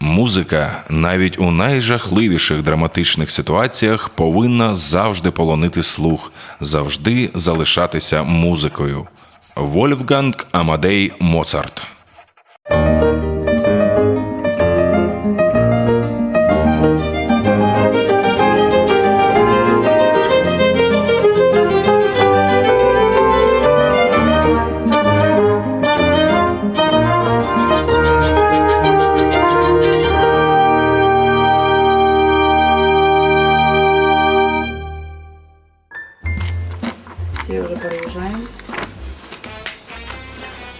Музика навіть у найжахливіших драматичних ситуаціях повинна завжди полонити слух, завжди залишатися музикою. Вольфганг Амадей Моцарт.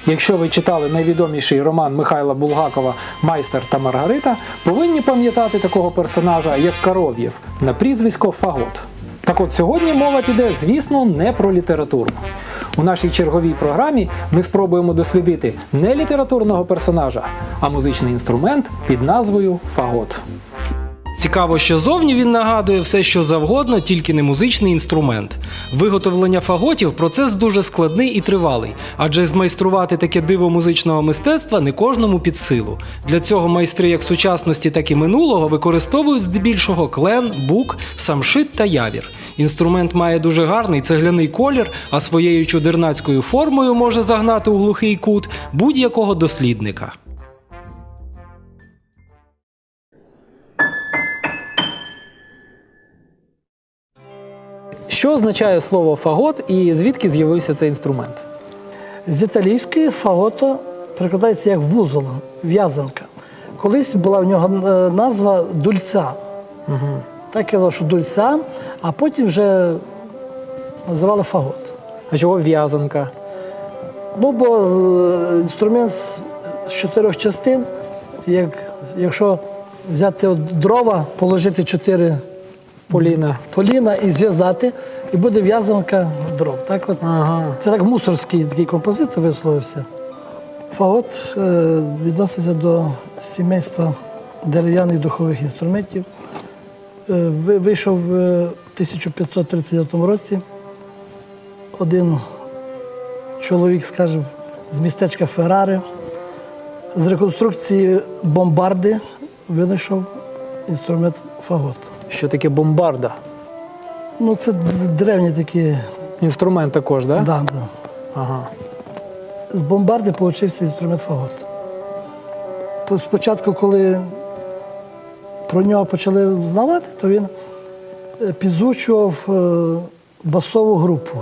Якщо ви читали найвідоміший роман Михайла Булгакова Майстер та Маргарита, повинні пам'ятати такого персонажа, як Коров'єв, на прізвисько Фагот. Так от сьогодні мова піде, звісно, не про літературу. У нашій черговій програмі ми спробуємо дослідити не літературного персонажа, а музичний інструмент під назвою Фагот. Цікаво, що зовні він нагадує все, що завгодно, тільки не музичний інструмент. Виготовлення фаготів процес дуже складний і тривалий, адже змайструвати таке диво музичного мистецтва не кожному під силу. Для цього майстри як сучасності, так і минулого використовують здебільшого клен, бук, самшит та явір. Інструмент має дуже гарний цегляний колір, а своєю чудернацькою формою може загнати у глухий кут будь-якого дослідника. Що означає слово фагот і звідки з'явився цей інструмент? З італійської фагото перекладається як вузол, в'язанка. Колись була в нього е, назва дульцян. Угу. Так казав, що дульцян, а потім вже називали фагот. А чого в'язанка? Ну, бо е, інструмент з з чотирьох частин, як, якщо взяти от дрова, положити чотири Поліна. поліна і зв'язати, і буде в'язанка дров. Так от, Ага. Це так мусорський такий композитор висловився. Фагот е, відноситься до сімейства дерев'яних духових інструментів. Е, вийшов в 1539 році. Один чоловік, скажімо, з містечка Феррари, з реконструкції бомбарди винайшов інструмент фагот. Що таке бомбарда? Ну, це древні такі. Інструмент також, так? Да? Да, да. Ага. З бомбарди получився інструмент фагот. Спочатку, коли про нього почали знавати, то він е, підзвучував е, басову групу.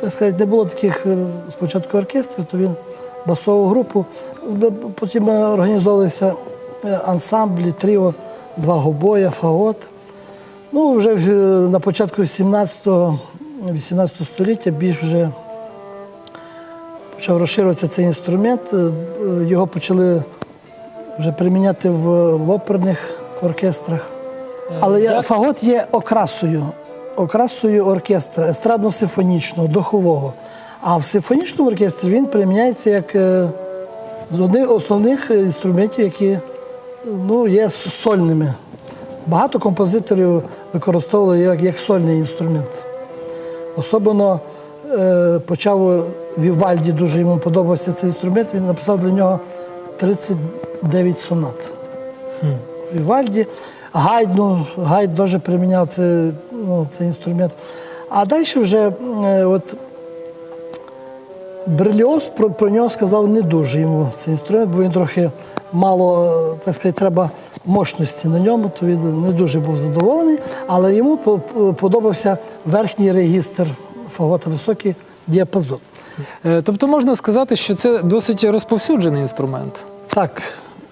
Так сказати, не було таких е, спочатку оркестрів, то він басову групу. Потім організовувалися ансамблі, тріо, два гобоя, фагот. Ну, вже на початку 17-18 століття більш вже почав розширюватися цей інструмент. Е, е, Його почали вже приміняти в, в оперних оркестрах. Але я- фагот є окрасою, окрасою оркестра, естрадно-симфонічного, духового. А в симфонічному оркестрі він приміняється як е, з одних основних інструментів, які е, ну, є сольними. Багато композиторів використовували як, як сольний інструмент. Особливо е, почав Вівальді, дуже йому подобався цей інструмент. Він написав для нього 39 сонат. Вівальді. Гайдну, Гайд дуже приміняв це, ну, цей інструмент. А далі вже е, от, Берліоз про, про нього сказав не дуже йому цей інструмент, бо він трохи мало, е, так сказати, треба мощності на ньому, то він не дуже був задоволений, але йому по- по- подобався верхній регістр фагота, високий діапазон. Е, Тобто можна сказати, що це досить розповсюджений інструмент. Так,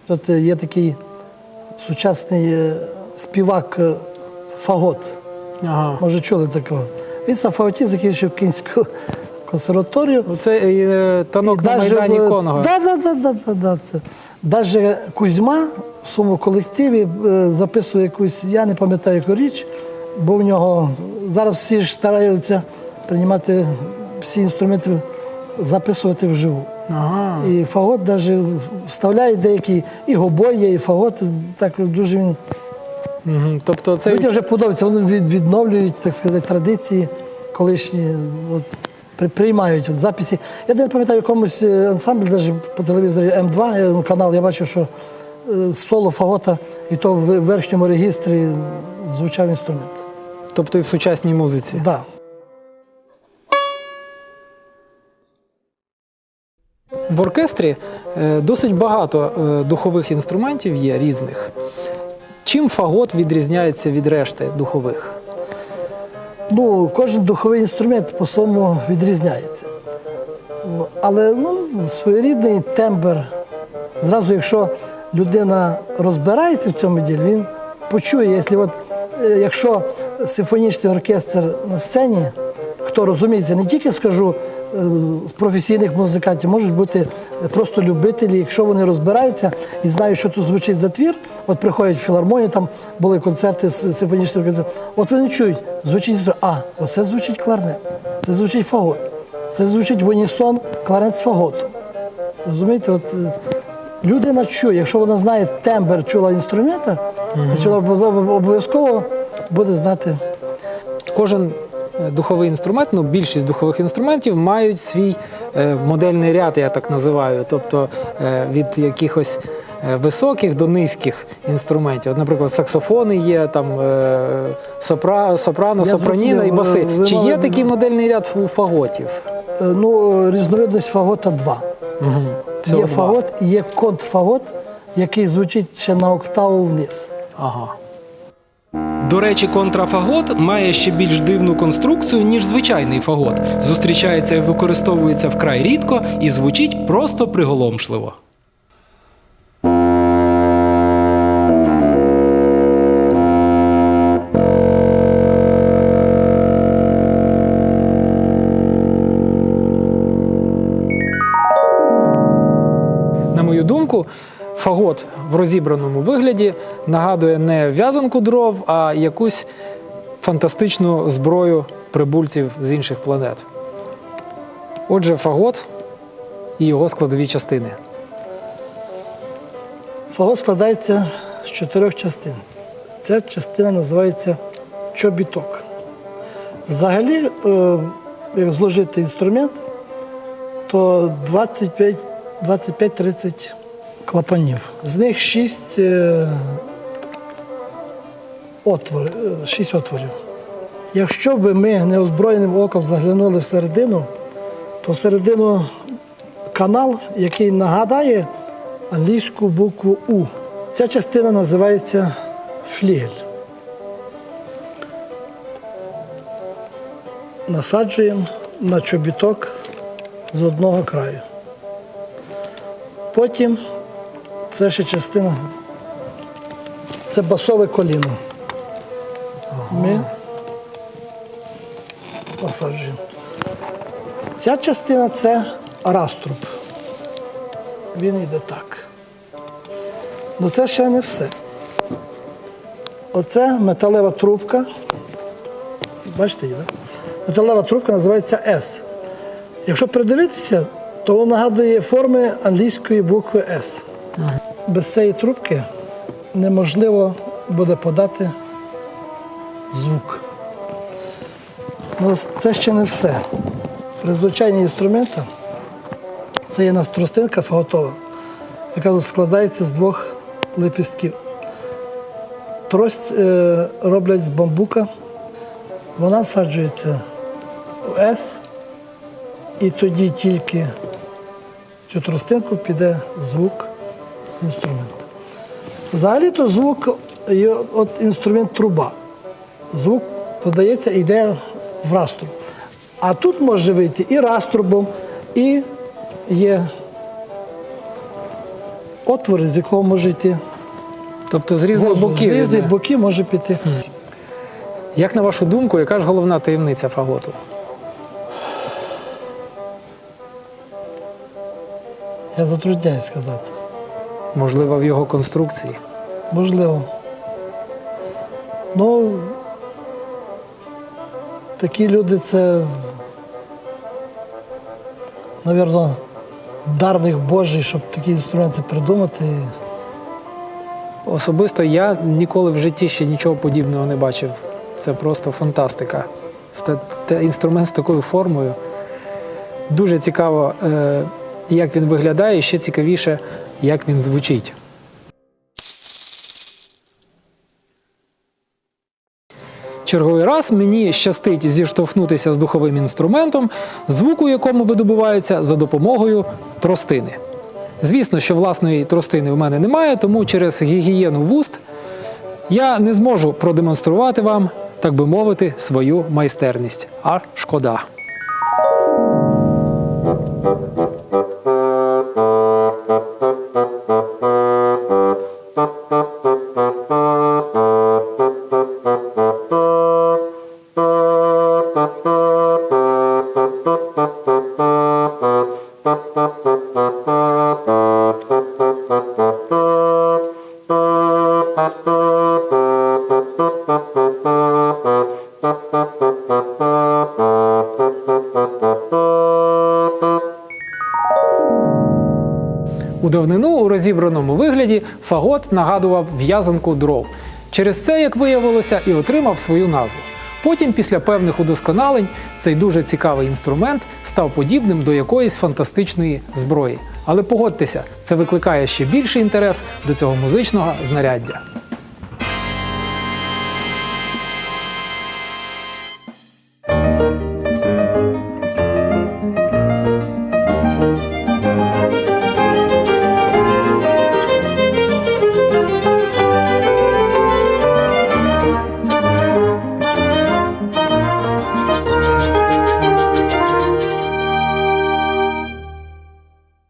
тут є такий сучасний е, співак е, Фагот. Ага. Може, чули такого. Він на фаготі закінчив Київську консерваторію. Оце е, танок на Майдані Конго. Да, да, да, да, да, да. Це. Даже Кузьма в своєму колективі е, записує якусь, я не пам'ятаю яку річ, бо в нього зараз всі ж стараються приймати всі інструменти, записувати вживу. Ага. І фагот навіть вставляють деякі, і гобой є, і фагот. Так дуже він. Мгм. Тобто Людям це вже подобається, вони відновлюють, так сказати, традиції колишні. От. При- приймають от записи. Я не пам'ятаю якомусь е, ансамблі, навіть по телевізорі М2 е, канал, я бачив, що е, соло фагота, і то в верхньому регістрі звучав інструмент. Тобто і в сучасній музиці. Да. В оркестрі досить багато духових інструментів є різних. Чим фагот відрізняється від решти духових? Ну, кожен духовий інструмент по-своєму відрізняється. Але ну, своєрідний тембр. Зразу, якщо людина розбирається в цьому ділі, він почує, якщо, от, е, якщо симфонічний оркестр на сцені, хто розуміється, не тільки скажу з професійних музикантів, можуть бути е, просто любителі, якщо вони розбираються і знають, що тут звучить за твір, от приходять в філармонію, там були концерти з симфонічним оркестром, от вони чують, звучить, а, оце звучить кларнет, це звучить фагот, це звучить в унісон кларнет з фаготом. Розумієте, от е, людина чує, якщо вона знає тембр чула інструмента, значить вона обов'язково буде знати. Кожен е, духовий інструмент, ну більшість духових інструментів мають свій е, модельний ряд, я так називаю, тобто е, від якихось е, високих до низьких інструментів. От, наприклад, саксофони є, там сопра, сопрано, Я сопраніна і баси. ви- Чи мали- є такий модельний ряд у фаготів? Ну, різновидність фагота два. Всього є два. фагот є контрфагот, який звучить ще на октаву вниз. Ага. До речі, контрафагот має ще більш дивну конструкцію, ніж звичайний фагот. Зустрічається і використовується вкрай рідко і звучить просто приголомшливо. На мою думку, фагот в розібраному вигляді нагадує не в'язанку дров, а якусь фантастичну зброю прибульців з інших планет. Отже, фагот і його складові частини. Фагот складається з чотирьох частин. Ця частина називається чобіток. Взагалі, е, як зложити інструмент, то 25-30 клапанів. З них 6 отвор, е, 6 отворів. Якщо б ми неозброєним оком заглянули всередину, то всередину канал, який нагадає англійську букву У. Ця частина називається флігель. Насаджуємо на чобіток з одного краю. Потім це ще частина, це басове коліно. Ми насаджуємо. Ця частина це раструб. Він йде так. Ну це ще не все. Оце металева трубка. Бачите її, так? Металева трубка називається S. Якщо придивитися, то вона нагадує форми англійської букви S. Без цієї трубки неможливо буде подати звук. Ну, це ще не все. При звучанні інструмента це є нас тростинка фаготова, яка складається з двох лепістків. Трость е, роблять з бамбука, вона всаджується в S, і тоді тільки цю тростинку піде звук інструменту. Взагалі-то звук от інструмент труба. Звук подається йде в раструб. А тут може вийти і раструбом, і є отвори, з якого може йти Тобто з різних боків. З різних боків може піти. Як на вашу думку, яка ж головна таємниця фаготу? Я затрудняюсь сказати. Можливо, в його конструкції. Можливо. Ну, такі люди це, мабуть, дар в них Божий, щоб такі інструменти придумати. Особисто я ніколи в житті ще нічого подібного не бачив. Це просто фантастика. Це інструмент з такою формою. Дуже цікаво, е, як він виглядає, і ще цікавіше, як він звучить. Черговий раз мені щастить зіштовхнутися з духовим інструментом, звук у якому видобувається за допомогою тростини. Звісно, що власної тростини в мене немає, тому через гігієну вуст я не зможу продемонструвати вам, так би мовити, свою майстерність. А шкода. У давнину у розібраному вигляді фагот нагадував в'язанку дров. Через це, як виявилося, і отримав свою назву. Потім, після певних удосконалень, цей дуже цікавий інструмент став подібним до якоїсь фантастичної зброї. Але погодьтеся, це викликає ще більший інтерес до цього музичного знаряддя.